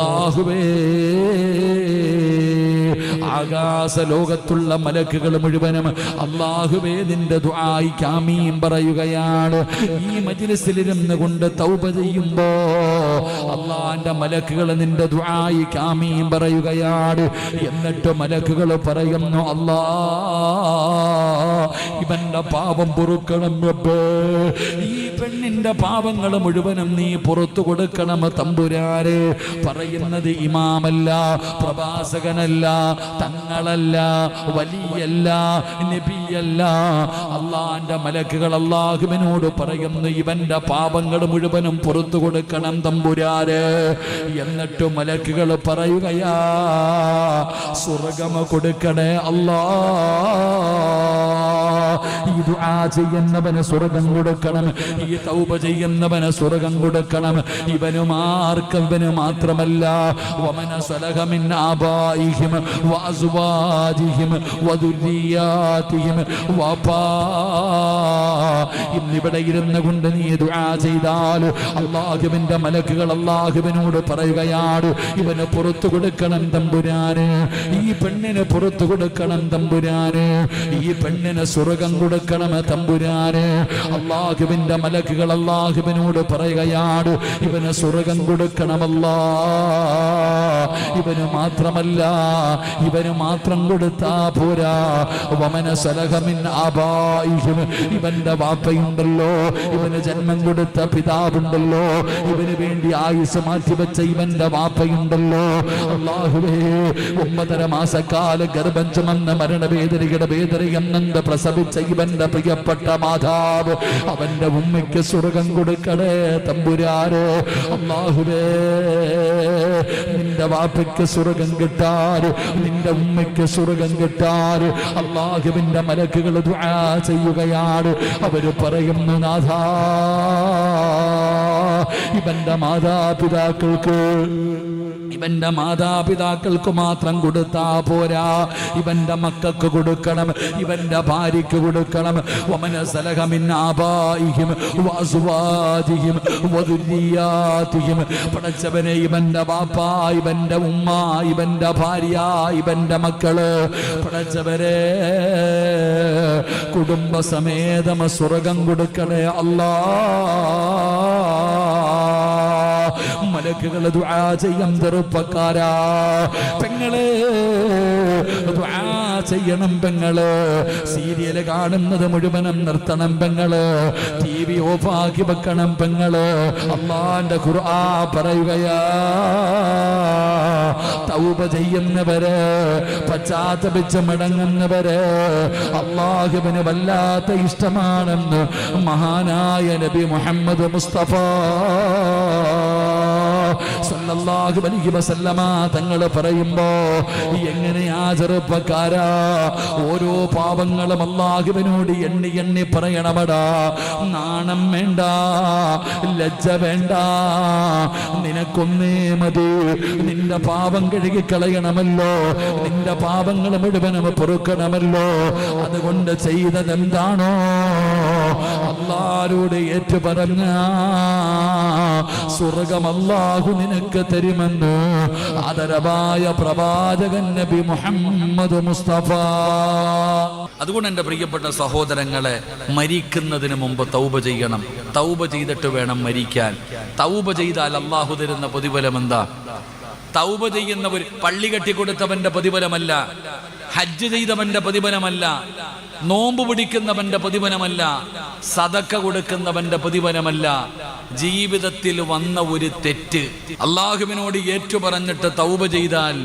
അള്ളാഹുവേ. ആകാശ ലോകത്തുള്ള മലക്കുകൾ മുഴുവനും അള്ളാഹുവേ നിന്റെ ദുആയി കാമീം പറയുകയാണ്. ഈ മജ്ലിസിലിരുന്ന് കൊണ്ട് തൗബ ചെയ്യുമ്പോ അള്ളാന്റെ മലക്കുകൾ നിന്റെ ദുആയി കാമീം പറയുകയാണ്. എന്നിട്ട് മലക്കുകൾ പറയുന്നു അല്ലാ ഇവന്റെ പാപം പൊറുക്കണം. ഈ പെണ്ണിന്റെ പാപങ്ങൾ മുഴുവനും നീ പുറത്തു കൊടുക്കണം തമ്പുരാരെ പറയുന്നത് ഇമാമല്ല പ്രവാസകനല്ല തങ്ങളല്ല വലിയല്ല നബിയല്ല. അള്ളാന്റെ മലക്കുകൾ അള്ളാഹുവിനോട് പറയുന്നു ഇവന്റെ പാപങ്ങൾ മുഴുവനും പുറത്തു കൊടുക്കണം തമ്പുരാര് എന്നിട്ട് മലക്കുകൾ പറയുകയാ സ്വർഗമ കൊടുക്കണേ അല്ലാ. ഈ ദുആ ചെയ്യുന്നവന് സ്വർഗം കൊടുക്കണം. ഈ തൗബ ചെയ്യുന്നവന് സ്വർഗം കൊടുക്കണം. ഇവനും ആർക്കും മാത്രമല്ല. വമന സലഹ മിൻ ആബായിഹിം വഅസ്വാജിഹിം വദുരിയാതിഹിം വപാ ഇന്നിവിടെ ഇരുന്ന് കൊണ്ട് നീ ദുആ ചെയ്താൽ അള്ളാഹുവിന്റെ മലക്കുകൾ അള്ളാഹുവിനോട് പറയുകയാണ് ഇവന് പുറത്തു കൊടുക്കണം തമ്പുരാന്. ഈ പെണ്ണിന് പുറത്തു കൊടുക്കണം തമ്പുരാന്. ഈ പെണ്ണിന് സ്വർഗം കൊടുക്കണം തമ്പുരാന്. അള്ളാഹുവിന്റെ മലക്കുകൾ അള്ളാഹുവിനോട് പറയുകയാണ് ഇവന് സ്വർഗം കൊടുക്കണമല്ല. ഇവന് മാത്രമല്ല ഇവന് മാത്രം കൊടുത്താ പോരാ. വമന സലഹമിൻ ആബായിഹിം. ഇവന്റെ വാപ്പയുണ്ടല്ലോ ഇവന് ജന്മം കൊടുത്ത പിതാവുണ്ടല്ലോ ഇവന് വേണ്ടി ആയുസ് മാറ്റിവെച്ച ഇവന്റെ വാപ്പയുണ്ടല്ലോ. അള്ളാഹുവേ ഒമ്പതര മാസക്കാല ഗർഭം ചുമന്ന മരണവേദനയുടെ വേദനയെന്നത് ഇവന്റെ പ്രിയപ്പെട്ട മാതാവ് അവന്റെ ഉമ്മയ്ക്ക് സ്വർഗം കൊടുക്കണേ തമ്പുരാരോ അമ്മാഹുരേ നിന്റെ വാപ്പയ്ക്ക് സ്വർഗം കിട്ടാറ് നിന്റെ ഉമ്മയ്ക്ക് സ്വർഗം കിട്ടാറ്. അള്ളാഹുവിന്റെ മലക്കുകൾ ചെയ്യുകയാണ്. അവർ പറയുന്നു നാഥാ ഇവന്റെ മാതാപിതാക്കൾക്ക്. ഇവന്റെ മാതാപിതാക്കൾക്ക് മാത്രം കൊടുത്താ പോരാ. ഇവന്റെ മക്കൾക്ക് കൊടുക്കണം. ഇവന്റെ ഭാര്യക്ക് കൊടുക്കണം. വമന പടച്ചവനെ ഇവന്റെ വാപ്പ ഇവന്റെ ഉമ്മ ഇവന്റെ ഭാര്യ ഇവന്റെ മക്കൾ. പടച്ചവരെ കുടുംബസമേതമ സ്വർഗം കൊടുക്കണേ അല്ലാ. മലക്കുകൾ ദുആ ചെയ്യും ചെറുപ്പക്കാരാ. പെങ്ങളെ ദുആ ചെയ്യണം പെങ്ങൾ. സീരിയൽ കാണുന്നത് മുഴുവനും നിർത്തണം പെങ്ങൾ. ടി വി ഓഫാക്കി വെക്കണം പെങ്ങൾ. അമ്മാന്റെ ഖുർആ പറയുകയാ. തൗപ ചെയ്യുന്നവര് പശ്ചാത്തപിച്ച് മടങ്ങുന്നവര് അള്ളാഹുവിന് വല്ലാത്ത ഇഷ്ടമാണെന്ന് മഹാനായ നബി മുഹമ്മദ് മുസ്തഫ സല്ലല്ലാഹു അലൈഹി വസല്ലമ തങ്ങൾ പറയുമ്പോ എങ്ങനെയാ ചെറുപ്പക്കാരാ? ഓരോ പാപങ്ങളും അള്ളാഹുവിനോട് എണ്ണി എണ്ണി പറയണമടാ. നാണം വേണ്ട ലജ്ജ വേണ്ട. നിനക്കൊന്നേ മതി. നിന്റെ പാപം കഴുകി കളയണമല്ലോ. നിന്റെ പാപങ്ങൾ മുഴുവനും പൊറുക്കണമല്ലോ. അതുകൊണ്ട് ചെയ്തതെന്താണോ അള്ളാരോട് ഏറ്റു പറഞ്ഞ സ്വർഗം നിനക്ക് തരുമെന്ന് ആദരവായ പ്രവാചകൻ നബി മുഹമ്മദ് മുസ്തഫ. അതുകൊണ്ട് എന്റെ പ്രിയപ്പെട്ട സഹോദരങ്ങളെ മരിക്കുന്നതിന് മുമ്പ് തൗബ ചെയ്യണം. തൗബ ചെയ്തിട്ട് വേണം മരിക്കാൻ. തൗബ ചെയ്താൽ അള്ളാഹു തരുന്ന പ്രതിഫലം എന്താ? തൗബ ഒരു പള്ളി കെട്ടിക്കൊടുത്തവന്റെ പ്രതിഫലമല്ല. ഹജ്ജ് ചെയ്തവന്റെ പ്രതിഫലമല്ല നോമ്പ് പിടിക്കുന്നവന്റെ പ്രതിഫലമല്ല സതക്ക കൊടുക്കുന്നവന്റെ പ്രതിഫലമല്ല ജീവിതത്തിൽ വന്ന ഒരു തെറ്റ്. അള്ളാഹുവിനോട് ഏറ്റുപറഞ്ഞിട്ട് തൗബ ചെയ്താൽ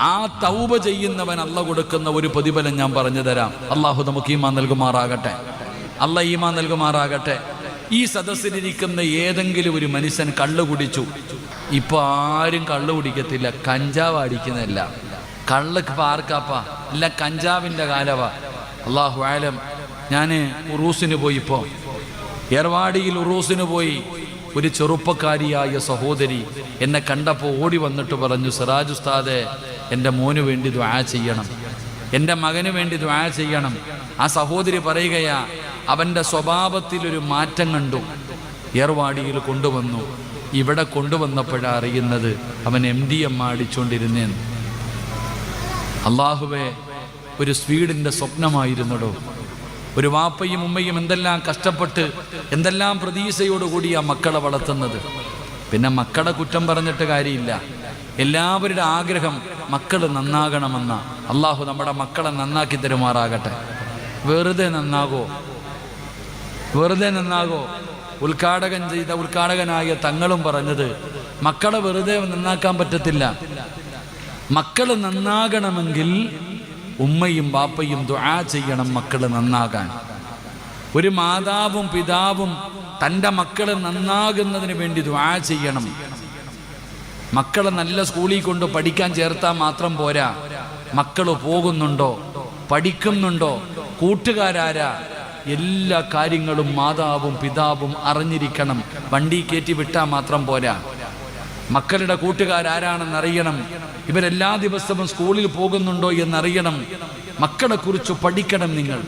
ആ തൗബ ചെയ്യുന്നവൻ അല്ല കൊടുക്കുന്ന ഒരു പ്രതിഫലം ഞാൻ പറഞ്ഞു തരാം. അള്ളാഹു നമുക്ക് ഈമാ നൽകുമാറാകട്ടെ. അല്ല ഈമാ നൽകുമാറാകട്ടെ. ഈ സദസ്സിലിരിക്കുന്ന ഏതെങ്കിലും ഒരു മനുഷ്യൻ കള്ളു കുടിച്ചു. ഇപ്പൊ ആരും കള്ളു കുടിക്കത്തില്ല കഞ്ചാവ് അടിക്കുന്നില്ല കള്ളക്ക് പാർക്കാപ്പ. അല്ല കഞ്ചാവിന്റെ കാലവ. അള്ളാഹു ആലം. ഞാൻ ഉറൂസിന് പോയി ഇപ്പോൾ ഏർവാടിയിൽ ഉറൂസിന് പോയി. ഒരു ചെറുപ്പക്കാരിയായ സഹോദരി എന്നെ കണ്ടപ്പോൾ ഓടി വന്നിട്ട് പറഞ്ഞു സിറാജ് ഉസ്താദെ എന്റെ മോന് വേണ്ടി ദ്വാ ചെയ്യണം. എന്റെ മകന് വേണ്ടി ദ്വാ ചെയ്യണം. ആ സഹോദരി പറയുകയാ അവന്റെ സ്വഭാവത്തിൽ ഒരു മാറ്റം കണ്ടു. ഏർവാടിയിൽ കൊണ്ടുവന്നു. ഇവിടെ കൊണ്ടുവന്നപ്പോഴാണ് അറിയുന്നത് അവൻ എം ഡി എം അടിച്ചുകൊണ്ടിരുന്നേന്ന് അള്ളാഹുവെ ഒരു സ്വീഡിന്റെ സ്വപ്നമായിരുന്നടോ? ഒരു വാപ്പയും ഉമ്മയും എന്തെല്ലാം കഷ്ടപ്പെട്ട് എന്തെല്ലാം പ്രതീക്ഷയോടുകൂടി ആ മക്കളെ വളർത്തുന്നത്? പിന്നെ മക്കളെ കുറ്റം പറഞ്ഞിട്ട് കാര്യമില്ല. എല്ലാവരുടെ ആഗ്രഹം മക്കൾ നന്നാകണമെന്ന. അള്ളാഹു നമ്മുടെ മക്കളെ നന്നാക്കി തരുമാറാകട്ടെ. വെറുതെ നന്നാകോ? വെറുതെ നന്നാകോ? ഉദ്ഘാടകൻ ചെയ്ത ഉദ്ഘാടകനായ തങ്ങളും പറഞ്ഞത് മക്കളെ വെറുതെ നന്നാക്കാൻ പറ്റത്തില്ല. മക്കൾ നന്നാകണമെങ്കിൽ ഉമ്മയും ബാപ്പയും ദുആ ചെയ്യണം മക്കൾ നന്നാകാൻ. ഒരു മാതാവും പിതാവും തന്റെ മക്കൾ നന്നാകുന്നതിന് വേണ്ടി ദുആ ചെയ്യണം. മക്കളെ നല്ല സ്കൂളിൽ കൊണ്ട് പഠിക്കാൻ ചേർത്താൽ മാത്രം പോരാ. മക്കൾ പോകുന്നുണ്ടോ? പഠിക്കുന്നുണ്ടോ? കൂട്ടുകാരാരാ? എല്ലാ കാര്യങ്ങളും മാതാവും പിതാവും അറിഞ്ഞിരിക്കണം. വണ്ടി കയറ്റി വിട്ടാൽ മാത്രം പോരാ. മക്കളുടെ കൂട്ടുകാരാരാണെന്ന് അറിയണം ഇവരെല്ലാ ദിവസവും സ്കൂളിൽ പോകുന്നുണ്ടോ എന്നറിയണം. മക്കളെ കുറിച്ച് പഠിക്കണം നിങ്ങൾ.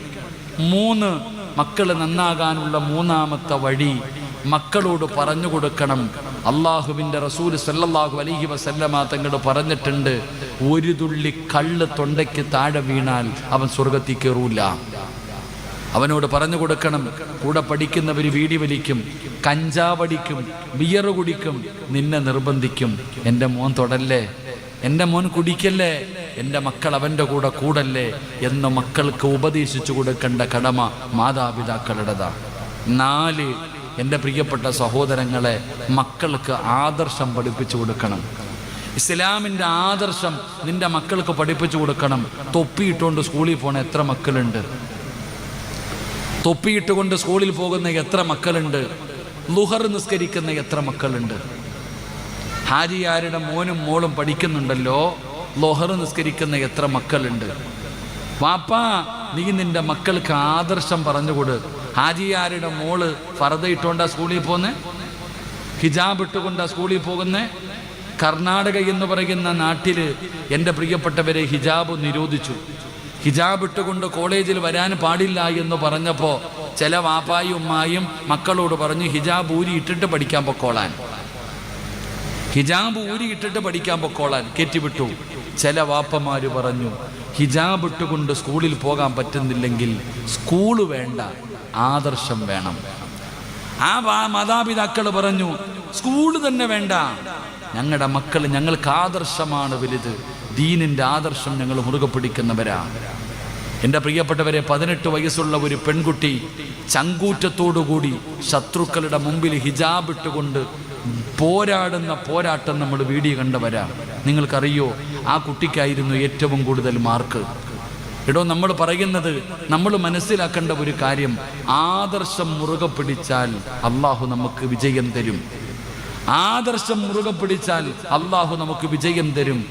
മൂന്ന് മക്കൾ നന്നാകാനുള്ള മൂന്നാമത്തെ വഴി മക്കളോട് പറഞ്ഞു കൊടുക്കണം. അള്ളാഹുവിന്റെ റസൂൽ സല്ലല്ലാഹു അലഹി വസല്ലമ തങ്ങൾ പറഞ്ഞിട്ടുണ്ട് ഒരു തുള്ളി കള്ള് തൊണ്ടയ്ക്ക് താഴെ വീണാൽ അവൻ സ്വർഗത്തിൽ കയറൂല. അവനോട് പറഞ്ഞു കൊടുക്കണം കൂടെ പഠിക്കുന്നവർ വീടി വലിക്കും. കഞ്ചാവടിക്കും ബിയർ കുടിക്കും നിന്നെ നിർബന്ധിക്കും. എന്റെ മോൻ തൊടല്ലേ? എന്റെ മോൻ കുടിക്കല്ലേ? എന്റെ മക്കൾ അവന്റെ കൂടെ കൂടല്ലേ? എന്ന് മക്കൾക്ക് ഉപദേശിച്ചു കൊടുക്കേണ്ട കടമ മാതാപിതാക്കളുടേതാണ് നാല് എന്റെ പ്രിയപ്പെട്ട സഹോദരങ്ങളെ മക്കൾക്ക് ആദർശം പഠിപ്പിച്ചു കൊടുക്കണം. ഇസ്ലാമിന്റെ ആദർശം നിന്റെ മക്കൾക്ക് പഠിപ്പിച്ചു കൊടുക്കണം. തൊപ്പിയിട്ടുകൊണ്ട് സ്കൂളിൽ പോണ എത്ര മക്കളുണ്ട്? തൊപ്പിയിട്ടുകൊണ്ട് സ്കൂളിൽ പോകുന്ന എത്ര മക്കളുണ്ട്? ലുഹർ നിസ്കരിക്കുന്ന എത്ര മക്കളുണ്ട്? ഹാരിയാരുടെ മോനും മോളും പഠിക്കുന്നുണ്ടല്ലോ? ലൊഹർ നിസ്കരിക്കുന്ന എത്ര മക്കളുണ്ട്? വാപ്പാ നീ നിന്റെ മക്കൾക്ക് ആദർശം പറഞ്ഞുകൊട്. ഹാജിയാരുടെ മോൾ ഫറദ ഇട്ടുകൊണ്ടാ സ്കൂളിൽ പോകുന്നേ ഹിജാബ് ഇട്ടുകൊണ്ടാ സ്കൂളിൽ പോകുന്നേ? കർണാടക എന്ന് പറയുന്ന നാട്ടിൽ എന്റെ പ്രിയപ്പെട്ടവരെ ഹിജാബ് നിരോധിച്ചു. ഹിജാബ് ഇട്ടുകൊണ്ട് കോളേജിൽ വരാൻ പാടില്ല എന്ന് പറഞ്ഞപ്പോൾ ചില വാപ്പായും ഉമ്മായും മക്കളോട് പറഞ്ഞു ഹിജാബ് ഊരി ഇട്ടിട്ട് പഠിക്കാൻ പൊക്കോളാൻ. ഹിജാബ് ഊരി ഇട്ടിട്ട് പഠിക്കാൻ പൊക്കോളാൻ. കെറ്റിവിട്ടു ചില വാപ്പമാര് പറഞ്ഞു ഹിജാബ് ഇട്ടുകൊണ്ട് സ്കൂളിൽ പോകാൻ പറ്റുന്നില്ലെങ്കിൽ സ്കൂൾ വേണ്ട ആദർശം വേണം. ആ വാ- മാതാപിതാക്കൾ പറഞ്ഞു സ്കൂൾ തന്നെ വേണ്ട. ഞങ്ങളുടെ മക്കൾ ഞങ്ങൾക്ക് ആദർശമാണ് വലുത്. ദീനിന്റെ ആദർശം ഞങ്ങൾ മുറുകെ പിടിക്കുന്നവരാ. എന്റെ പ്രിയപ്പെട്ടവരെ പതിനെട്ട് വയസ്സുള്ള ഒരു പെൺകുട്ടി ചങ്കൂറ്റത്തോടുകൂടി ശത്രുക്കളുടെ മുമ്പിൽ ഹിജാബ് ഇട്ടുകൊണ്ട് പോരാടുന്ന പോരാട്ടം നമ്മൾ വീഡിയോ കണ്ടവരാ. നിങ്ങൾക്കറിയോ ആ കുട്ടിക്കായിരുന്നു ഏറ്റവും കൂടുതൽ മാർക്ക്. എടോ നമ്മൾ പറയുന്നത് നമ്മൾ മനസ്സിലാക്കേണ്ട ഒരു കാര്യം ആദർശം മുറുകെ പിടിച്ചാൽ അള്ളാഹു നമുക്ക് വിജയം തരും. ആദർശം മുറുകെ പിടിച്ചാൽ അള്ളാഹു നമുക്ക് വിജയം തരും.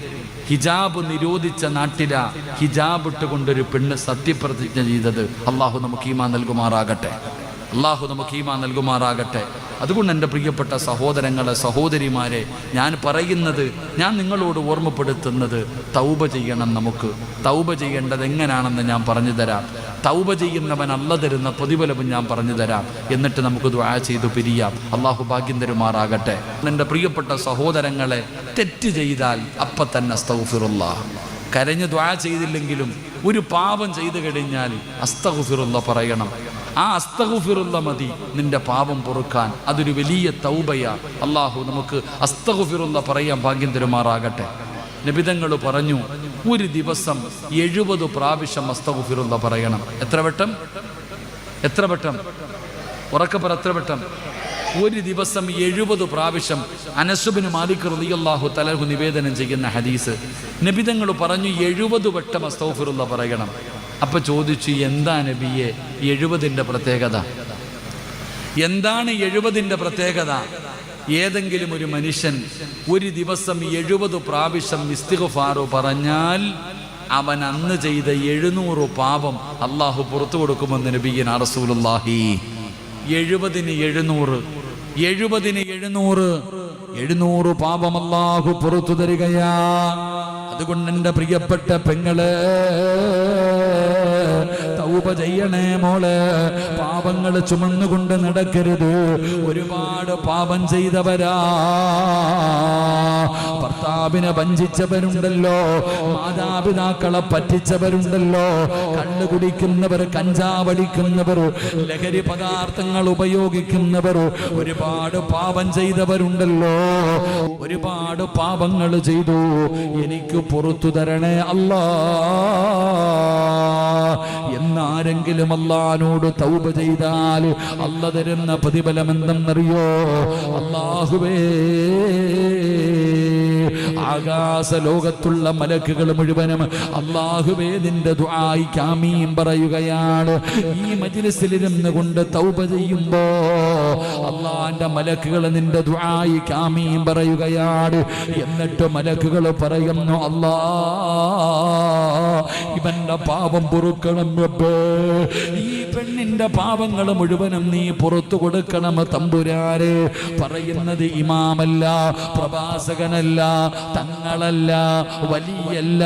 ഹിജാബ് നിരോധിച്ച നാട്ടില ഹിജാബ് ഇട്ടുകൊണ്ടൊരു പെണ്ണ് സത്യപ്രതിജ്ഞ ചെയ്തത് അള്ളാഹു നമുക്ക് ഈമാ നൽകുമാറാകട്ടെ. അള്ളാഹു നമുക്ക് ഈമാ നൽകുമാറാകട്ടെ. അതുകൊണ്ട് എന്റെ പ്രിയപ്പെട്ട സഹോദരങ്ങളെ സഹോദരിമാരെ ഞാൻ പറയുന്നത് ഞാൻ നിങ്ങളോട് ഓർമ്മപ്പെടുത്തുന്നത് തൗബ ചെയ്യണം നമുക്ക്. തൗബ ചെയ്യേണ്ടത് എങ്ങനെയാണെന്ന് ഞാൻ പറഞ്ഞു തരാം. തൗബ ചെയ്യുന്നവൻ അല്ല തരുന്ന പ്രതിഫലവും ഞാൻ പറഞ്ഞു തരാം. എന്നിട്ട് നമുക്ക് ദ്വാ ചെയ്ത് പിരിയാം. അള്ളാഹു ഭാഗ്യം തരുമാറാകട്ടെ. എന്റെ പ്രിയപ്പെട്ട സഹോദരങ്ങളെ തെറ്റ് ചെയ്താൽ അപ്പം തന്നെ സ്തൗഫിറുള്ള കരഞ്ഞ് ദ്വാ ചെയ്തില്ലെങ്കിലും ഒരു പാപം ചെയ്തു കഴിഞ്ഞാൽ അസ്തഗുഫിറുള്ള പറയണം. ആ അസ്തഗുഫിറുള്ള മതി. നിന്റെ പാപം പൊറുക്കാൻ അതൊരു വലിയ തൗബയ. അള്ളാഹു നമുക്ക് അസ്തഗുഫിറുള്ള പറയാൻ ഭാഗ്യം തരുമാറാകട്ടെ. നബിതങ്ങൾ പറഞ്ഞു ഒരു ദിവസം എഴുപത് പ്രാവശ്യം അസ്തഗുഫിറുള്ള പറയണം. എത്ര വട്ടം? എത്ര വട്ടം? ഉറക്കപ്പറ എത്ര വട്ടം? ഒരു ദിവസം എഴുപത് പ്രാവശ്യം അനസുബിന് മാലിക് റളിയല്ലാഹു തലഹു നിവേദനം ചെയ്യുന്ന ഹദീസ്. നബിതങ്ങൾ പറഞ്ഞു എഴുപത് വട്ടം അസ്തൗഫിറുള്ള പറയണം. അപ്പൊ ചോദിച്ചു എന്താ നബിയെ എഴുപതിന്റെ പ്രത്യേകത? എന്താണ് എഴുപതിന്റെ പ്രത്യേകത? ഏതെങ്കിലും ഒരു മനുഷ്യൻ ഒരു ദിവസം എഴുപത് പ്രാവശ്യം ഇസ്തിഗ്ഫാറു പറഞ്ഞാൽ അവൻ അന്ന് ചെയ്ത എഴുന്നൂറ് പാപം അള്ളാഹു പുറത്തു കൊടുക്കുമെന്ന് നബിയൻ റസൂലുള്ളാഹി. എഴുപതിന് എഴുന്നൂറ് എഴുപതിന് എഴുന്നൂറ് എഴുന്നൂറ് പാപമല്ലാഹു പുറത്തു തരികയാ. അതുകൊണ്ട് എന്റെ പ്രിയപ്പെട്ട പെങ്ങൾ ചെയ്യണേ മോൾ. പാപങ്ങൾ ചുമന്നുകൊണ്ട് നടക്കരുത്. ഒരുപാട് പാപം ചെയ്തവരാ. ഭർത്താവിനെ വഞ്ചിച്ചവരുണ്ടല്ലോ മാതാപിതാക്കളെ പറ്റിച്ചവരുണ്ടല്ലോ കണ്ണു കുടിക്കുന്നവർ കഞ്ചാവടിക്കുന്നവർ ലഹരി പദാർത്ഥങ്ങൾ ഉപയോഗിക്കുന്നവർ ഒരുപാട് പാപം ചെയ്തവരുണ്ടല്ലോ. ഒരുപാട് പാപങ്ങൾ ചെയ്തു. എനിക്ക് പുറത്തു തരണേ അല്ല. എന്നാരെങ്കിലും അല്ലാനോട് തൗബ ചെയ്താൽ അല്ല തരുന്ന പ്രതിഫലം എന്തെന്നറിയോ? അള്ളാഹുവേ ആകാശ ലോകത്തുള്ള മലക്കുകൾ മുഴുവനും അള്ളാഹുവേ നിന്റെ ദുആയി കാമീം പറയുകയാണ്. ഈ മജിലിസിലിരുന്ന് കൊണ്ട് തൗബ ചെയ്യുമ്പോ അള്ളാന്റെ മലക്കുകൾ നിന്റെ ദുആയി കാമീം പറയുകയാണ്. എന്നിട്ട് മലക്കുകൾ പറയുന്നു അല്ലാ ഇവന്റെ പാപം പൊറുക്കണം ഈ പെണ്ണിന്റെ പാപങ്ങൾ മുഴുവനും നീ പുറത്തു കൊടുക്കണം തമ്പുരാരെ പറയുന്നത് ഇമാമല്ല പ്രവാസകനല്ല തങ്ങളല്ല വലിയല്ല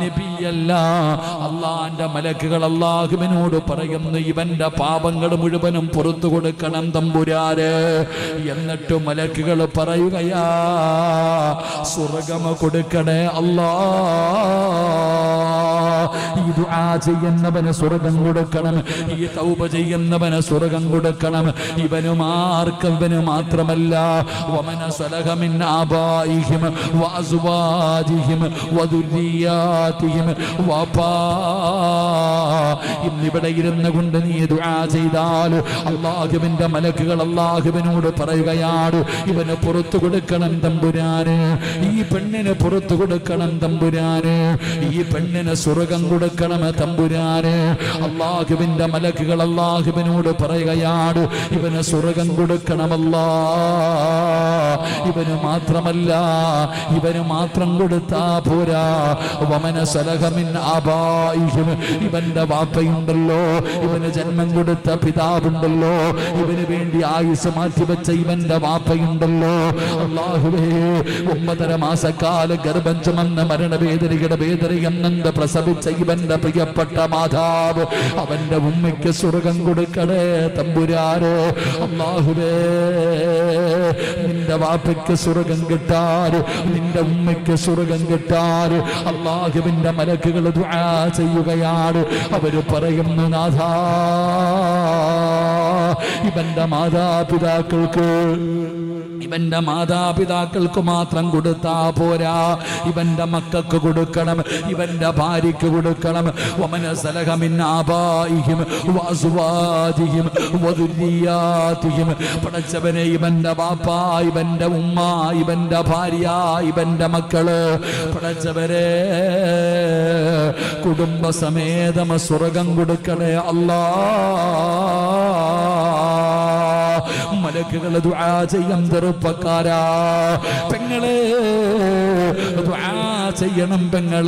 നബിയല്ല. അള്ളാന്റെ മലക്കുകൾ അള്ളാഹുവിനോട് പറയുന്നു ഇവന്റെ പാപങ്ങൾ മുഴുവനും പുറത്തു കൊടുക്കണം തമ്പുരാര് എന്നിട്ട് മലക്കുകൾ പറയുകയാ സ്വർഗമ കൊടുക്കണേ അല്ലാ. ഈ ദുആ ചെയ്യുന്നവന് സ്വർഗം കൊടുക്കണം. ഈ തൗബ ചെയ്യുന്നവന് സ്വർഗം കൊടുക്കണം. ഇവനും ആർക്കും മാത്രമല്ല. വമന സലഹമിൻ ആബായിഹിം വഅസ്വാജിഹിം വദുരിയാതിഹിം വപാ ഇന്നിവിടെ ഇരുന്ന് കൊണ്ട് നീ ദുആ ചെയ്താൽ അള്ളാഹുവിന്റെ മലക്കുകൾ അള്ളാഹുവിനോട് പറയുകയാണ് ഇവന് പുറത്തു കൊടുക്കണം തമ്പുരാന്. ഈ പെണ്ണിന് പുറത്തു കൊടുക്കണം തമ്പുരാന്. ഈ പെണ്ണിന് സ്വർഗം കൊടുക്കണം തമ്പുരാന്. അള്ളാഹുവിന്റെ മലക്കുകൾ അള്ളാഹുവിനോട് പറയുകയാണ് ഇവന് സ്വർഗം കൊടുക്കണമല്ല ഇവന് മാത്രമല്ല ഇവന് മാത്രം കൊടുത്താ പോരാ. വമന സലഹമിൻ ആബായിഹിം. ഇവന്റെ വാപ്പയുണ്ടല്ലോ ഇവന് ജന്മം കൊടുത്ത പിതാവുണ്ടല്ലോ ഇവന് വേണ്ടി ആയുസ് മാറ്റിവെച്ച ഇവന്റെ വാപ്പയുണ്ടല്ലോ. അള്ളാഹുവേ ഒമ്പതര മാസക്കാല ഗർഭം ചുമന്ന മരണവേദനയുടെ വേദനയെന്നെന്ത് പ്രസവിച്ച ഇവന്റെ പ്രിയപ്പെട്ട മാതാവ് അവന്റെ ഉമ്മയ്ക്ക് സ്വർഗം കൊടുക്കണേ തമ്പുരാരോ അള്ളാഹുവേ നിന്റെ വാപ്പയ്ക്ക് സ്വർഗം കിട്ടാറ് നിന്റെ ഉമ്മയ്ക്ക് സ്വർഗം കിട്ടാറ്. അള്ളാഹുവിന്റെ മലക്കുകൾ ചെയ്യുകയാണ്. അവർ പറയുന്നു നാഥാ ഇവന്റെ മാതാപിതാക്കൾക്ക് ഇവന്റെ മാതാപിതാക്കൾക്ക് മാത്രം കൊടുത്താ പോരാ. ഇവന്റെ മക്കൾക്ക് കൊടുക്കണം ഇവന്റെ ഭാര്യക്ക് കൊടുക്കണം. പടച്ചവനെ ഇവന്റെ വാപ്പ ഇവന്റെ ഉമ്മ ഇവന്റെ ഭാര്യ ഇവന്റെ മക്കൾ. പടച്ചവരെ കുടുംബസമേതമ സ്വർഗം കൊടുക്കണേ അല്ലാ. മലക്കുകൾ ദുആ ചെയ്യും ചെറുപ്പക്കാരാ പെങ്ങളെ ദുആ ചെയ്യണം പെങ്ങൾ.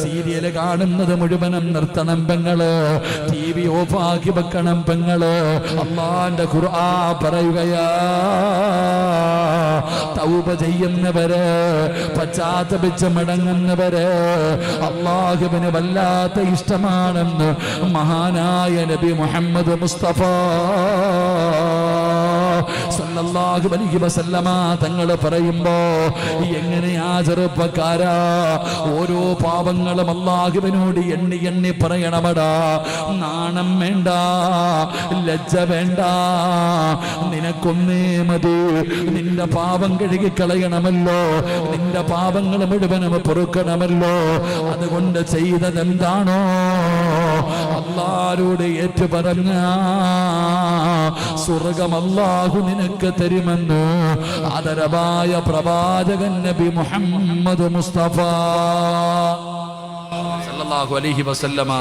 സീരിയൽ കാണുന്നത് മുഴുവനും നിർത്തണം പെങ്ങൾ. ടി വി ആക്കി വെക്കണം പെങ്ങൾ. അള്ളാന്റെ ഖുർആ പറയുകയാ. തൗബ ചെയ്യുന്നവര് പശ്ചാത്തപിച്ച് മടങ്ങുന്നവര് അള്ളാഹുവിന് വല്ലാത്ത ഇഷ്ടമാണെന്ന് മഹാനായ നബി മുഹമ്മദ് മുസ്തഫ സല്ലല്ലാഹു അലൈഹി വസല്ലമ തങ്ങൾ പറയുമ്പോ എങ്ങനെയാ ചെറുപ്പക്കാരാ? ഓരോ പാപങ്ങളും അള്ളാഹുവിനോട് എണ്ണി എണ്ണി പറയണമടാ. നാണം വേണ്ട ലജ്ജ വേണ്ട. നിനക്കൊന്നേ മതി. നിന്റെ പാപം കഴുകി കളയണമല്ലോ നിന്റെ പാപങ്ങൾ മുഴുവനും പൊറുക്കണമല്ലോ. അതുകൊണ്ട് ചെയ്തതെന്താണോ? അള്ളാരോട് ഏറ്റു പറഞ്ഞ സ്വർഗം അല്ലാഹു നിനക്ക് തരുമെന്ന്? ആദരവായ പ്രവാചകൻ നബി മുഹമ്മദ് മുസ്തഫ. അലൈഹി വസല്ലമ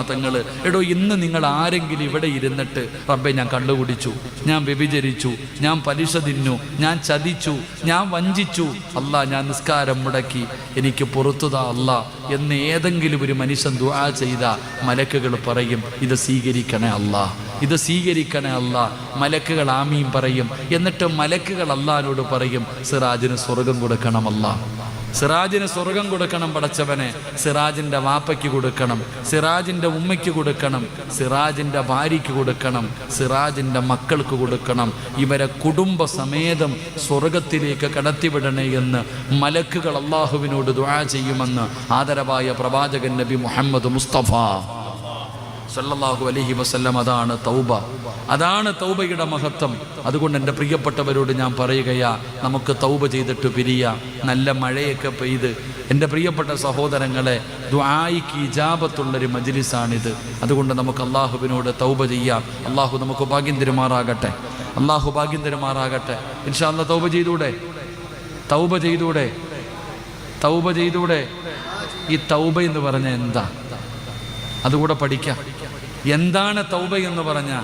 എടോ ഇന്ന് നിങ്ങൾ ആരെങ്കിലും ഇവിടെ ഇരുന്നിട്ട് റബ്ബെ ഞാൻ കണ്ടുപിടിച്ചു ഞാൻ വ്യഭിചരിച്ചു ഞാൻ പലിശ തിന്നു ഞാൻ ചതിച്ചു ഞാൻ വഞ്ചിച്ചു അല്ല ഞാൻ നിസ്കാരം മുടക്കി എനിക്ക് പുറത്തുതാ അല്ല എന്ന് ഏതെങ്കിലും ഒരു മനുഷ്യൻ ദുആ ചെയ്ത മലക്കുകൾ പറയും ഇത് സ്വീകരിക്കണേ അല്ലാ ഇത് സ്വീകരിക്കണേ അല്ല. മലക്കുകൾ ആമീൻ പറയും. എന്നിട്ട് മലക്കുകൾ അള്ളഹാനോട് പറയും സിറാജിന് സ്വർഗം കൊടുക്കണമല്ല സിറാജിന് സ്വർഗം കൊടുക്കണം പടച്ചവനെ. സിറാജിന്റെ വാപ്പയ്ക്ക് കൊടുക്കണം. സിറാജിന്റെ ഉമ്മയ്ക്ക് കൊടുക്കണം. സിറാജിന്റെ ഭാര്യയ്ക്ക് കൊടുക്കണം. സിറാജിന്റെ മക്കൾക്ക് കൊടുക്കണം. ഇവരെ കുടുംബ സമേതം സ്വർഗത്തിലേക്ക് കടത്തിവിടണേ എന്ന് മലക്കുകൾ അള്ളാഹുവിനോട് ദുആ ചെയ്യുമെന്ന് ആദരവായ പ്രവാചകൻ നബി മുഹമ്മദ് മുസ്തഫ. സല്ലല്ലാഹു അലഹി വസല്ലം അതാണ് തൗബ. അതാണ് തൗബയുടെ മഹത്വം. അതുകൊണ്ട് എന്റെ പ്രിയപ്പെട്ടവരോട് ഞാൻ പറയുകയാ നമുക്ക് തൗബ ചെയ്തിട്ട് പിരിയ. നല്ല മഴയൊക്കെ പെയ്ത് എന്റെ പ്രിയപ്പെട്ട സഹോദരങ്ങളെ ദ്വായിക്ക് ഇജാപത്തുള്ളൊരു മജിലിസാണിത്. അതുകൊണ്ട് നമുക്ക് അള്ളാഹുവിനോട് തൗബ ചെയ്യാം. അള്ളാഹു നമുക്ക് ഭാഗ്യം തരുമാറാകട്ടെ. അള്ളാഹു ഭാഗ്യം തരുമാറാകട്ടെ. ഇൻഷാല്ല തൗബ ചെയ്തൂടെ? തൗബ ചെയ്തൂടെ? തൗബ ചെയ്തൂടെ? ഈ തൗബ എന്ന് പറഞ്ഞ എന്താ? അതുകൂടെ പഠിക്കാം. എന്താണ് തൗബ എന്ന് പറഞ്ഞ?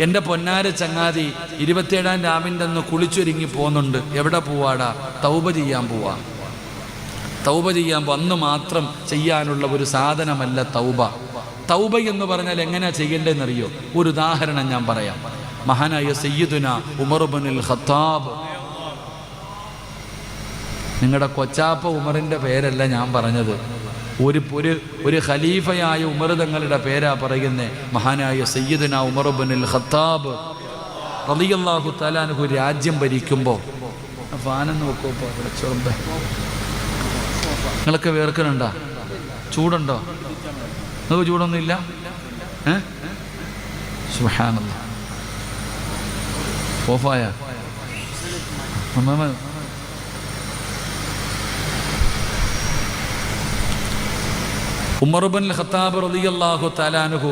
എന്റെ പൊന്നാര ചങ്ങാതി ഇരുപത്തിയേഴാം രാമിന്റെ അന്ന് കുളിച്ചൊരുങ്ങി പോകുന്നുണ്ട് എവിടെ പോവാടാ? തൗബ ചെയ്യാൻ പോവാ. തൗബ ചെയ്യാൻ അന്ന് മാത്രം ചെയ്യാനുള്ള ഒരു സാധനമല്ല തൗബ. തൗബ എന്ന് പറഞ്ഞാൽ എങ്ങനെയാ ചെയ്യേണ്ടതെന്നറിയോ? ഒരു ഉദാഹരണം ഞാൻ പറയാം. മഹാനായ സയ്യിദുന ഉമർബുനിൽ ഖത്താബ്. നിങ്ങളുടെ കൊച്ചാപ്പ ഉമറിന്റെ പേരല്ല ഞാൻ പറഞ്ഞത്. ഒരു ഒരു ഒരു ഖലീഫയായ ഉമർ തങ്ങളുടെ പേരാ പറയുന്നേ. മഹാനായ സയ്യിദന ഉമർബുനിൽ ഖത്താബ് റളിയല്ലാഹു തലാനുഹു രാജ്യം ഭരിക്കുമ്പോൾ ഫാനെന്ന് വെക്കുമ്പോൾ വിളിച്ചോമ്പേ നിങ്ങളൊക്കെ വേർക്കലുണ്ടോ ചൂടുണ്ടോ? നിങ്ങൾക്ക് ചൂടൊന്നുമില്ല? ഏ? സുഹാനല്ല ഓഫായ? ഉമർബൻ ഖത്താബ് റളിയല്ലാഹു തലാനുഹു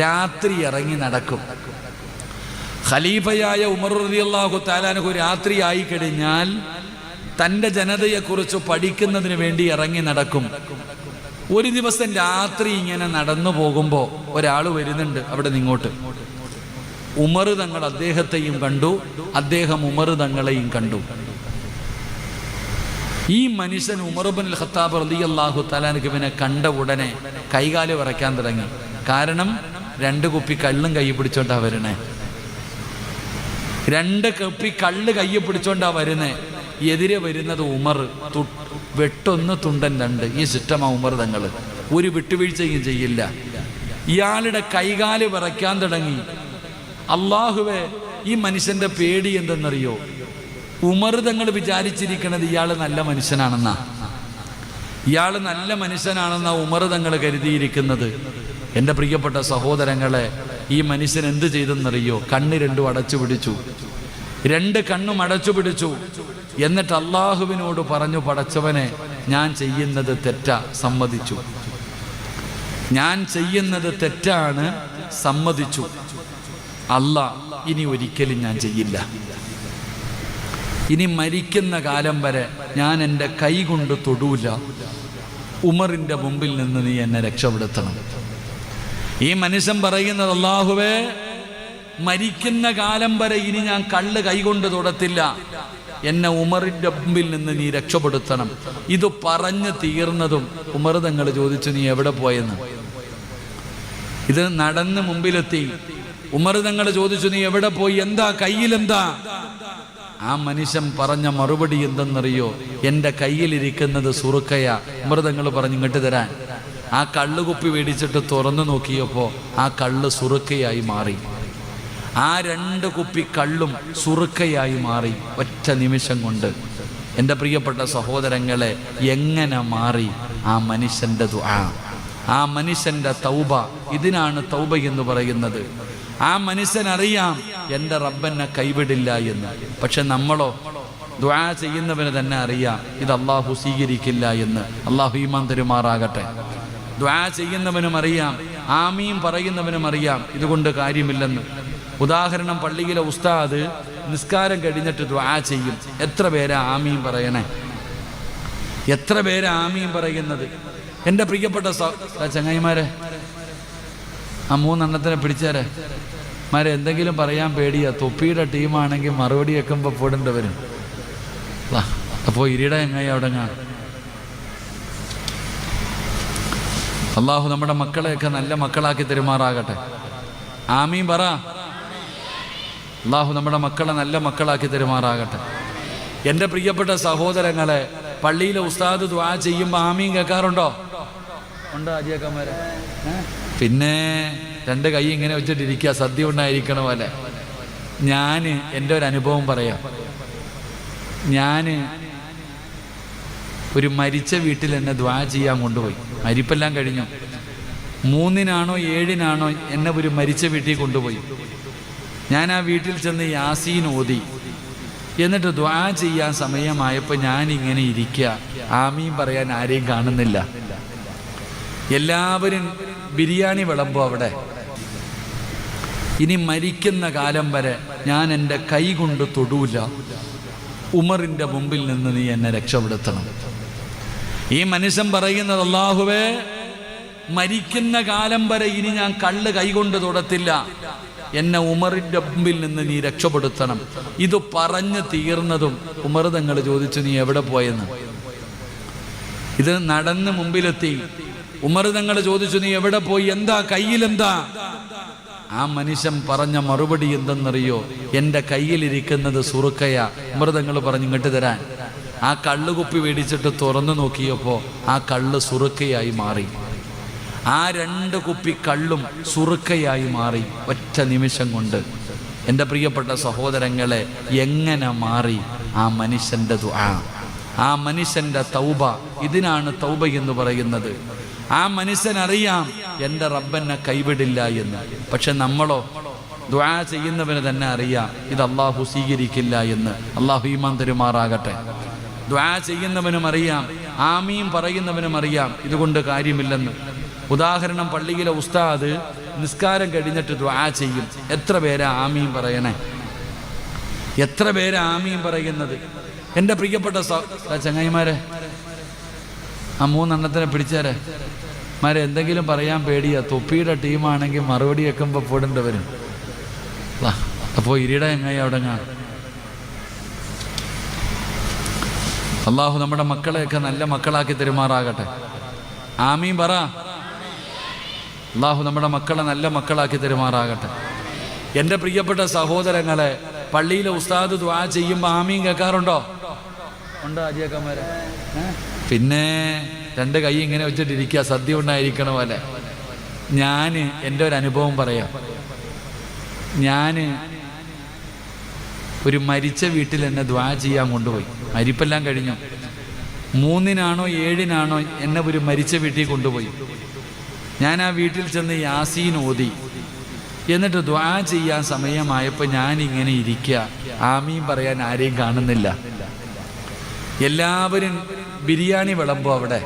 രാത്രി ഇറങ്ങി നടക്കും. ഖലീഫയായ ഉമർ റളിയല്ലാഹു തലാനുഹു രാത്രി ആയി കഴിഞ്ഞാൽ തന്റെ ജനതയെക്കുറിച്ച് പഠിക്കുന്നതിന് വേണ്ടി ഇറങ്ങി നടക്കും. ഒരു ദിവസം രാത്രി ഇങ്ങനെ നടന്നു പോകുമ്പോൾ ഒരാൾ വരുന്നുണ്ട് അവിടെ നിങ്ങോട്ട്. ഉമർ തങ്ങൾ അദ്ദേഹത്തെയും കണ്ടു അദ്ദേഹം ഉമർ തങ്ങളെയും കണ്ടു. ഈ മനുഷ്യൻ ഉമർബൻ ഖത്താബ് റലി അള്ളാഹു തലാനക്ക് ഇവനെ കണ്ട ഉടനെ കൈകാലി വിറയ്ക്കാൻ തുടങ്ങി. കാരണം രണ്ട് കുപ്പി കള്ളും കൈ പിടിച്ചോണ്ടാ വരണേ. രണ്ട് കുപ്പി കള്ള് കൈ പിടിച്ചോണ്ടാ വരുന്നേ എതിരെ വരുന്നത് ഉമർ വെട്ടൊന്ന് തുണ്ടൻ രണ്ട്. ഈ സിസ്റ്റമാ ഉമർ തങ്ങൾ ഒരു വിട്ടുവീഴ്ചയും ചെയ്യില്ല. ഇയാളുടെ കൈകാൽ വിറയ്ക്കാൻ തുടങ്ങി. അള്ളാഹുവെ ഈ മനുഷ്യന്റെ പേടി എന്തെന്നറിയോ? ഉമർ തങ്ങൾ വിചാരിച്ചിരിക്കണത് ഇയാൾ നല്ല മനുഷ്യനാണെന്നാ. ഇയാൾ നല്ല മനുഷ്യനാണെന്ന ഉമർ തങ്ങൾ കരുതിയിരിക്കുന്നത്. എന്റെ പ്രിയപ്പെട്ട സഹോദരങ്ങളെ ഈ മനുഷ്യൻ എന്ത് ചെയ്തെന്നറിയോ? കണ്ണ് രണ്ടും അടച്ചു പിടിച്ചു. രണ്ട് കണ്ണും അടച്ചു പിടിച്ചു. എന്നിട്ട് അള്ളാഹുവിനോട് പറഞ്ഞു പടച്ചവനെ ഞാൻ ചെയ്യുന്നത് തെറ്റാ സമ്മതിച്ചു. ഞാൻ ചെയ്യുന്നത് തെറ്റാണ് സമ്മതിച്ചു. അല്ല ഇനി ഒരിക്കലും ഞാൻ ചെയ്യില്ല. ഇനി മരിക്കുന്ന കാലം വരെ ഞാൻ എന്റെ കൈ കൊണ്ട് തൊടൂല. ഉമറിന്റെ മുമ്പിൽ നിന്ന് നീ എന്നെ രക്ഷപ്പെടുത്തണം. ഈ മനുഷ്യൻ പറയുന്നത് അള്ളാഹുവേ മരിക്കുന്ന കാലം വരെ ഇനി ഞാൻ കള്ള് കൈകൊണ്ട് തൊടത്തില്ല. എന്നെ ഉമറിന്റെ മുമ്പിൽ നിന്ന് നീ രക്ഷപ്പെടുത്തണം. ഇത് പറഞ്ഞു തീർന്നതും ഉമർ തങ്ങൾ ചോദിച്ചു നീ എവിടെ പോയെന്ന്? ഇത് നടന്ന് മുമ്പിലെത്തി. ഉമർ തങ്ങൾ ചോദിച്ചു നീ എവിടെ പോയി? എന്താ? കയ്യിലെന്താ? ആ മനുഷ്യൻ പറഞ്ഞ മറുപടി എന്തെന്നറിയോ? എന്റെ കയ്യിലിരിക്കുന്നത് സുറുക്കയ. മൃതങ്ങൾ പറഞ്ഞു ഇങ്ങോട്ട് തരാൻ. ആ കള്ളുകുപ്പി മേടിച്ചിട്ട് തുറന്നു നോക്കിയപ്പോൾ ആ കള്ള് സുറുക്കയായി മാറി. ആ രണ്ട് കുപ്പി കള്ളും സുറുക്കയായി മാറി ഒറ്റ നിമിഷം കൊണ്ട്. എന്റെ പ്രിയപ്പെട്ട സഹോദരങ്ങളെ എങ്ങനെ മാറി ആ മനുഷ്യന്റെ ദുആ? ആ മനുഷ്യന്റെ തൗബ ഇതിനാണ് തൗബ എന്ന് പറയുന്നത്. ആ മനുഷ്യൻ അറിയാം എന്റെ റബ്ബെന്നെ കൈവിടില്ല എന്ന്. പക്ഷെ നമ്മളോ ദ്വാ ചെയ്യുന്നവന് തന്നെ അറിയാം ഇത് അള്ളാഹു സ്വീകരിക്കില്ല എന്ന്. അള്ളാഹു ഈമാൻ തരുമാറാകട്ടെ. ദ്വാ ചെയ്യുന്നവനും അറിയാം ആമീം പറയുന്നവനും അറിയാം ഇതുകൊണ്ട് കാര്യമില്ലെന്ന്. ഉദാഹരണം പള്ളിയിലെ ഉസ്താദ് നിസ്കാരം കഴിഞ്ഞിട്ട് ദ്വാ ചെയ്യും. എത്ര പേരാ ആമീം പറയണേ? എത്ര പേരാ ആമീം പറയുന്നത്? എന്റെ പ്രിയപ്പെട്ട ചങ്ങായിമാരെ ആ മൂന്നെണ്ണത്തിനെ പിടിച്ചേരെ. മാരെ എന്തെങ്കിലും പറയാൻ പേടിയാ. തൊപ്പിയുടെ ടീമാണെങ്കിൽ മറുപടി വെക്കുമ്പോൾ പോടേണ്ടി വരും. അപ്പോൾ ഇരിയുടെ എങ്ങായി അവിടെ അള്ളാഹു നമ്മുടെ മക്കളെയൊക്കെ നല്ല മക്കളാക്കി തെരുമാറാകട്ടെ. ആമീൻ പറ. അള്ളാഹു നമ്മുടെ മക്കളെ നല്ല മക്കളാക്കി തെരുമാറാകട്ടെ. എന്റെ പ്രിയപ്പെട്ട സഹോദരങ്ങളെ പള്ളിയിലെ ഉസ്താദ് ദ്വാ ചെയ്യുമ്പോൾ ആമീൻ കേൾക്കാറുണ്ടോ? ഉണ്ടോ അജിയക്കന്മാരെ പിന്നെ രണ്ട് കൈ ഇങ്ങനെ വെച്ചിട്ടിരിക്കുക സദ്യ ഉണ്ടായിരിക്കണ പോലെ. ഞാൻ എന്റെ ഒരു അനുഭവം പറയാം. ഞാൻ ഒരു മരിച്ച വീട്ടിൽ എന്നെ ദ്വാ ചെയ്യാൻ കൊണ്ടുപോയി. മരിപ്പെല്ലാം കഴിഞ്ഞു. മൂന്നിനാണോ ഏഴിനാണോ എന്നെ ഒരു മരിച്ച വീട്ടിൽ കൊണ്ടുപോയി. ഞാൻ ആ വീട്ടിൽ ചെന്ന് യാസീൻ ഓതി. എന്നിട്ട് ദ്വാ ചെയ്യാൻ സമയമായപ്പോൾ ഞാൻ ഇങ്ങനെ ഇരിക്കുക. ആമീൻ പറയാൻ ആരെയും കാണുന്നില്ല. എല്ലാവരും ബിരിയാണി വിളമ്പോ അവിടെ. ഇനി മരിക്കുന്ന കാലം വരെ ഞാൻ എന്റെ കൈ കൊണ്ട് തൊടൂല. ഉമറിന്റെ മുമ്പിൽ നിന്ന് നീ എന്നെ രക്ഷപ്പെടുത്തണം. ഈ മനുഷ്യൻ പറയുന്നത് അള്ളാഹുവേ മരിക്കുന്ന കാലം വരെ ഇനി ഞാൻ കള്ള് കൈകൊണ്ട് തൊടത്തില്ല. എന്നെ ഉമറിന്റെ മുമ്പിൽ നിന്ന് നീ രക്ഷപ്പെടുത്തണം. ഇത് പറഞ്ഞു തീർന്നതും ഉമർ തങ്ങൾ ചോദിച്ചു നീ എവിടെ പോയെന്ന്? ഇത് നടന്ന് മുമ്പിലെത്തി. ഉമർ തങ്ങൾ ചോദിച്ചു നീ എവിടെ പോയി? എന്താ? കയ്യിലെന്താ? ആ മനുഷ്യൻ പറഞ്ഞ മറുപടി എന്തെന്നറിയോ? എന്റെ കയ്യിലിരിക്കുന്നത് സുറുക്കയ. മൃതങ്ങൾ പറഞ്ഞു ഇങ്ങോട്ട് തരാൻ. ആ കള്ളുകുപ്പി മേടിച്ചിട്ട് തുറന്നു നോക്കിയപ്പോൾ ആ കള്ള് സുറുക്കയായി മാറി. ആ രണ്ട് കുപ്പി കള്ളും സുറുക്കയായി മാറി ഒറ്റ നിമിഷം കൊണ്ട്. എന്റെ പ്രിയപ്പെട്ട സഹോദരങ്ങളെ എങ്ങനെ മാറി ആ മനുഷ്യന്റെ ദുആ? ആ മനുഷ്യന്റെ തൗബ ഇതിനാണ് തൗബ എന്ന് പറയുന്നത്. ആ മനുഷ്യനറിയാം എന്റെ റബ്ബെന്നെ കൈവിടില്ല എന്ന്. പക്ഷെ നമ്മളോ ദ്വാ ചെയ്യുന്നവന് തന്നെ അറിയാം ഇത് അള്ളാഹു സ്വീകരിക്കില്ല എന്ന്. അള്ളാഹു ഈമാൻ തരുമാറാകട്ടെ. ദ്വാ ചെയ്യുന്നവനും അറിയാം ആമീം പറയുന്നവനും അറിയാം ഇതുകൊണ്ട് കാര്യമില്ലെന്ന്. ഉദാഹരണം പള്ളിയിലെ ഉസ്താദ് നിസ്കാരം കഴിഞ്ഞിട്ട് ദ്വാ ചെയ്യും. എത്ര പേരാ ആമീം പറയണേ? എത്ര പേരാ ആമീം പറയുന്നത്? എന്റെ പ്രിയപ്പെട്ട ചങ്ങായിമാരെ ആ മൂന്നെണ്ണത്തിനെ പിടിച്ചാരെ. മാരെ എന്തെങ്കിലും പറയാൻ പേടിയാ. തൊപ്പിയുടെ ടീമാണെങ്കിൽ മറുപടി വെക്കുമ്പോൾ പോടേണ്ടി വരും. അപ്പോൾ ഇരിയുടെ എങ്ങായി അവിടെ അള്ളാഹു നമ്മുടെ മക്കളെയൊക്കെ നല്ല മക്കളാക്കി തെരുമാറാകട്ടെ. ആമീൻ പറ. അള്ളാഹു നമ്മുടെ മക്കളെ നല്ല മക്കളാക്കി തെരുമാറാകട്ടെ. എന്റെ പ്രിയപ്പെട്ട സഹോദരങ്ങളെ പള്ളിയിലെ ഉസ്താദ് ദ്വാ ചെയ്യുമ്പോൾ ആമീൻ കേൾക്കാറുണ്ടോ? ഉണ്ടോ അജിയക്കന്മാരെ പിന്നെ രണ്ട് കൈ ഇങ്ങനെ വെച്ചിട്ടിരിക്കുക സദ്യ ഉണ്ടായിരിക്കണ പോലെ. ഞാൻ എന്റെ ഒരു അനുഭവം പറയാം. ഞാൻ ഒരു മരിച്ച വീട്ടിൽ എന്നെ ദ്വാ ചെയ്യാൻ കൊണ്ടുപോയി. മരിപ്പെല്ലാം കഴിഞ്ഞു. മൂന്നിനാണോ ഏഴിനാണോ എന്നെ ഒരു മരിച്ച വീട്ടിൽ കൊണ്ടുപോയി. ഞാൻ ആ വീട്ടിൽ ചെന്ന് യാസീൻ ഓതി. എന്നിട്ട് ദ്വാ ചെയ്യാൻ സമയമായപ്പോൾ ഞാൻ ഇങ്ങനെ ഇരിക്കുക. ആമീൻ പറയാൻ ആരെയും കാണുന്നില്ല. എല്ലാവരും ബിരിയാണി വിളമ്പോ അവിടെ.